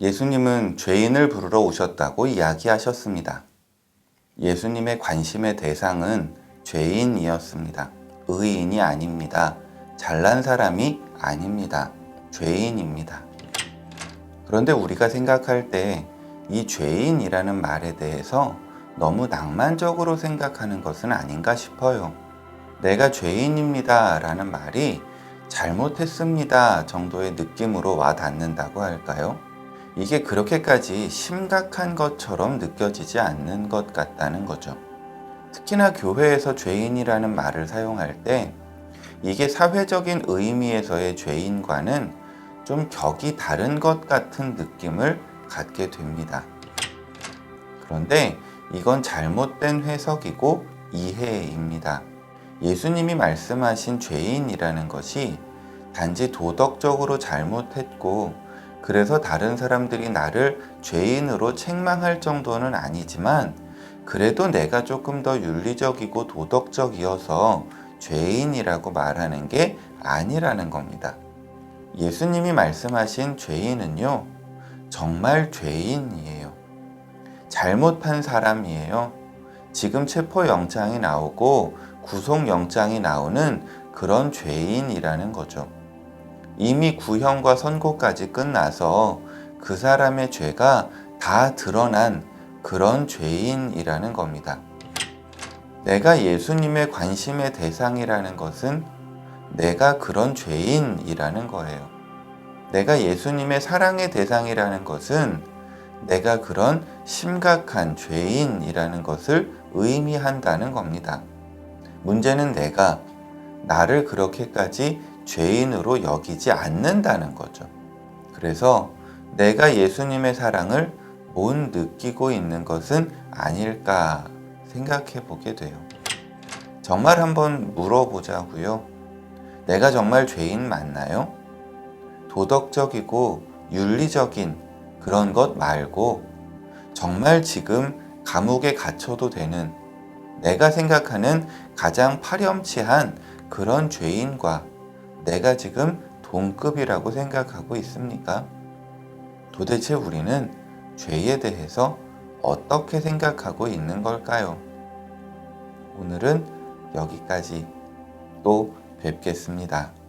예수님은 죄인을 부르러 오셨다고 이야기하셨습니다. 예수님의 관심의 대상은 죄인이었습니다. 의인이 아닙니다. 잘난 사람이 아닙니다. 죄인입니다. 그런데 우리가 생각할 때 이 죄인이라는 말에 대해서 너무 낭만적으로 생각하는 것은 아닌가 싶어요. 내가 죄인입니다 라는 말이 잘못했습니다 정도의 느낌으로 와 닿는다고 할까요? 이게 그렇게까지 심각한 것처럼 느껴지지 않는 것 같다는 거죠. 특히나 교회에서 죄인이라는 말을 사용할 때 이게 사회적인 의미에서의 죄인과는 좀 격이 다른 것 같은 느낌을 갖게 됩니다. 그런데 이건 잘못된 해석이고 이해입니다. 예수님이 말씀하신 죄인이라는 것이 단지 도덕적으로 잘못했고 그래서 다른 사람들이 나를 죄인으로 책망할 정도는 아니지만 그래도 내가 조금 더 윤리적이고 도덕적이어서 죄인이라고 말하는 게 아니라는 겁니다. 예수님이 말씀하신 죄인은요, 정말 죄인이에요. 잘못한 사람이에요. 지금 체포영장이 나오고 구속영장이 나오는 그런 죄인이라는 거죠. 이미 구형과 선고까지 끝나서 그 사람의 죄가 다 드러난 그런 죄인이라는 겁니다. 내가 예수님의 관심의 대상이라는 것은 내가 그런 죄인이라는 거예요. 내가 예수님의 사랑의 대상이라는 것은 내가 그런 심각한 죄인이라는 것을 의미한다는 겁니다. 문제는 내가 나를 그렇게까지 죄인으로 여기지 않는다는 거죠. 그래서 내가 예수님의 사랑을 못 느끼고 있는 것은 아닐까 생각해 보게 돼요. 정말 한번 물어보자고요. 내가 정말 죄인 맞나요? 도덕적이고 윤리적인 그런 것 말고 정말 지금 감옥에 갇혀도 되는 내가 생각하는 가장 파렴치한 그런 죄인과 내가 지금 동급이라고 생각하고 있습니까? 도대체 우리는 죄에 대해서 어떻게 생각하고 있는 걸까요? 오늘은 여기까지 또 뵙겠습니다.